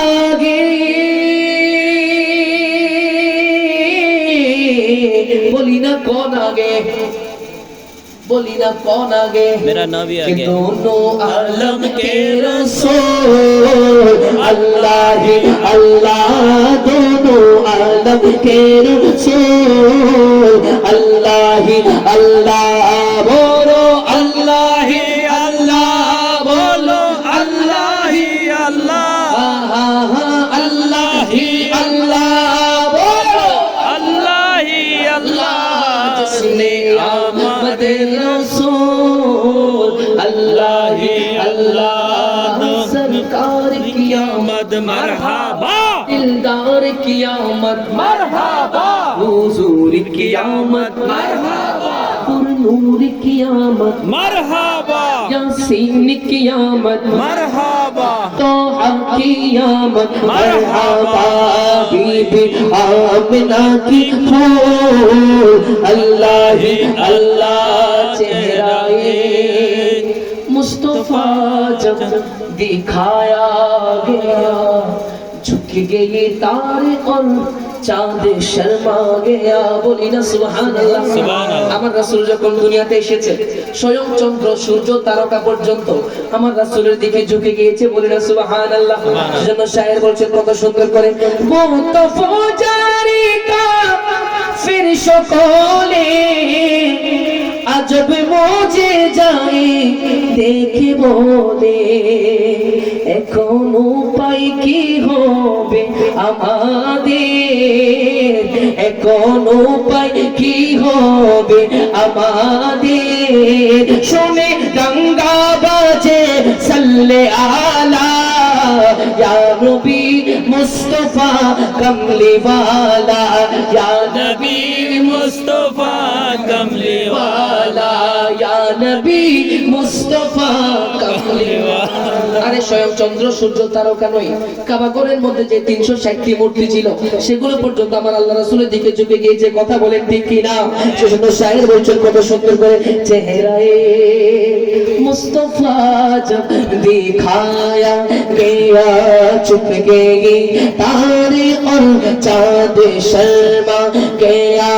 লাগে বলি না কোন আগে। বলি না কোন আগে। মেরা নবী আগে। দোনো আলম কে রসূল আল্লাহ আল্লাহ দোনো আলম কে রসূল আল্লাহ আল্লাহ আসলে আমাদের রসুল। আল্লাহ আল্লাহ। সরকার কি আমদ মারহাবা। দিলদার কি আমদ মারহাবা। হুজুর কি আমদ মারহাবা। নূর কি মারহাবা। ইয়াসিন কি মারহাবা। تو ہم کی آمد مرحبا بی بی آمنہ کی پھول اللہ ہی اللہ چہرائے مصطفیٰ جب دکھایا گیا جھک گئی تارے اور চাঁদ শর্মা গয়া বলি না সুবহানাল্লাহ সুবহানাল্লাহ। আমার রাসূল যখন দুনিয়াতে এসেছে স্বয়ং চন্দ্র সূর্য তারকা পর্যন্ত আমার রাসূলের দিকে ঝুঁকে গিয়েছে বলি না সুবহানাল্লাহ। সেজন্য শায়ের বলছেন কত সুন্দর করে মুস্তফা কা ফির সকলে আজব মোজে যাই দেখে বলে এখন উপায় কি হবে আমাদের এখন উপায় কি হবে আমাদের শুনে গঙ্গা বাজে সাল্লে আলা ইয়া নবী মুস্তাফা কমলি ওয়ালা ইয়া নবী मुस्तफा कमली ওয়ালা ইয়া নবী মুস্তাফা কমলি নয় স্বয়ং চন্দ্র, সূর্য, তারকা নয় কাবাগরের মধ্যে যে তিনশো ষাটটি মূর্তি ছিল, সেগুলো পর্যন্ত আমার আল্লাহ রাসুলের দিকে ঝুঁকে গিয়েছে কথা বলেন, ঠিক কি না? সে সুন্দর শাহের বলছেন কত সুন্দর করে চেহারায় মুস্তফা জব দিখায়া গিয়া চুপ গেই তারে और চাঁদ শর্মা গিয়া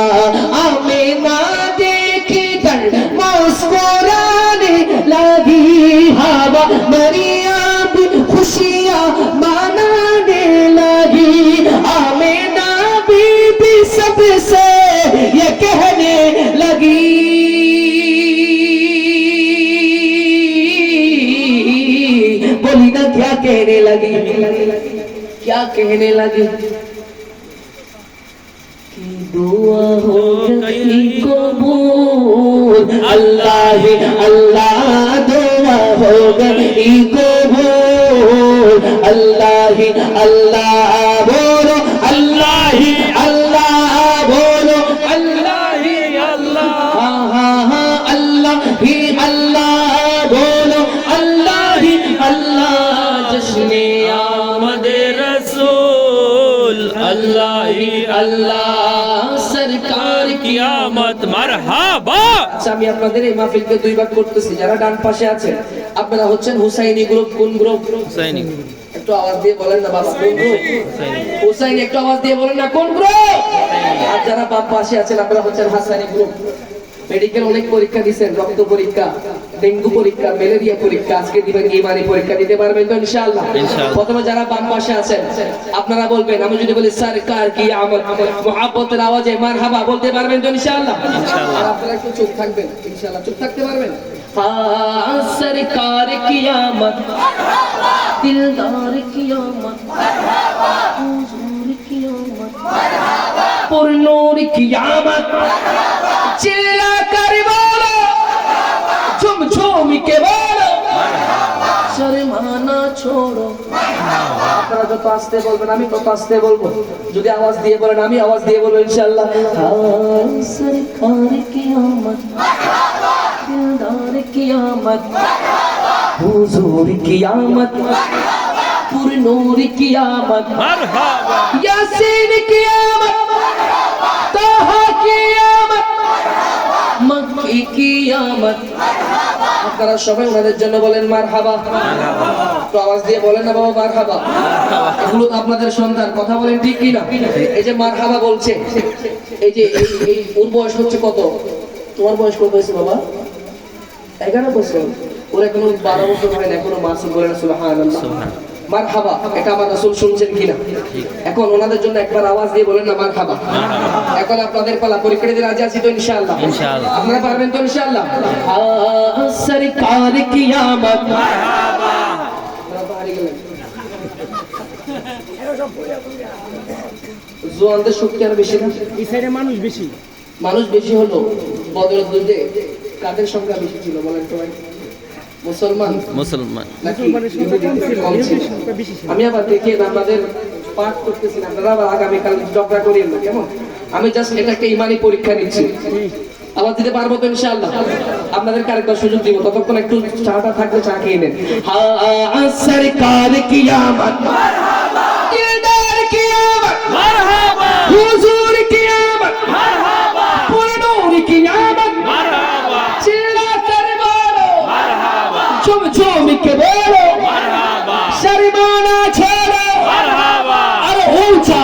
लगी क्या कहने लगे? दुआ हो गई कबूल। अल्लाह ही, अल्लाह दुआ हो गई कबूल। अल्लाह ही, अल्लाह আচ্ছা, যারা ডান পাশে আছেন আপনারা হচ্ছেন হুসাইনি গ্রুপ কোন গ্রুপ হুসাইনি। একটু আওয়াজ দিয়ে বলেন না কোন গ্রুপ যারা বাম পাশে আছেন আপনারা হচ্ছেন হাসানি গ্রুপ মেডিকেল অনেক পরীক্ষা দিচ্ছেন রক্ত পরীক্ষা ডেঙ্গু পরীক্ষা ম্যালেরিয়া পরীক্ষা আজকে দিবেন ইমানি পরীক্ষা দিতে পারবেন তো ইনশাআল্লাহ? প্রথমে যারা বাম পাশে আছেন আপনারা বলবেন আমি যদি বলি সরকার কি আমল মহাব্বতের আওয়াজে মারহাবা বলতে পারবেন তো ইনশাআল্লাহ? আর আপনারা একটু চুপ থাকবেন ইনশাআল্লাহ চুপ থাকতে পারবেন? সরকার কিয়ামত দিলদার কিয়ামত আমল হুজুর কি আমল পূর্ণর কি আমল চিল্লাকারি বলো ঝুমঝুমি কে বলো শরমানা ছোড়ো। আপনারা যত আসতে বলবেন আমি তত আসতে বলব। যদি আওয়াজ দিয়ে বলেন আমি আওয়াজ দিয়ে বলব ইনশাল্লাহ সরকার কি আমত দিলদার কি আমত হুজুর কি আমত পুরনূর কি আমত ইয়াসিন কি আপনারা সবাই ওনাদের জন্য বলেন মার হাবা তো আওয়াজ দিয়ে বলেন না বাবা মার হাবা এগুলো তো আপনাদের সন্তান, কথা বলেন ঠিক কি না এই যে মার হাবা বলছে, এই যে এই- ওর বয়স হচ্ছে কত? তোমার বয়স কত হয়েছে বাবা? এগারো বছর। ওর এখনও বারো বছর হয় না, এখনও মাসুল বলে না সুবহান মার হাবা এটা আমার রাসূল শুনছেন কিনা? এখন ওনাদের জন্য একবার আওয়াজ দিয়ে বলেন না মার হাবা এখন আপনাদের পালা পরীক্ষা দিতে রাজি আছি তো ইনশাআল্লাহ? ইনশাআল্লাহ। আপনারা পারবেন তো ইনশাআল্লাহ? আ, সরকার কিয়ামত। মারহাবা। জোয়ানদের শক্তি আরও বেশি না? এই সাইডে মানুষ বেশি। মানুষ বেশি হলো বদরের যুদ্ধে কাদের সংখ্যা বেশি ছিল বলেন তো ভাই। মুসলমান। মুসলমান। আমি আবার দেখি আপনাদের পাঠ করতেছি আপনারা আবার আগামীকাল ঝগড়া করিয়েন না কেমন? আমি জাস্ট এটা একটা ইমানি পরীক্ষা নিচ্ছি। আবার দিতে পারব তো ইনশাআল্লাহ। আপনাদেরকে আরেকবার সুযোগ দিব ততক্ষণ একটু চাটা থাকলে চা খেয়ে নেন। হা সরকার কিয়ামত। মারহাবা। কিয়ামত। মারহাবা। হুজুর জমিকে বলো? শরিমানা ছেড়ে। আর উঁচা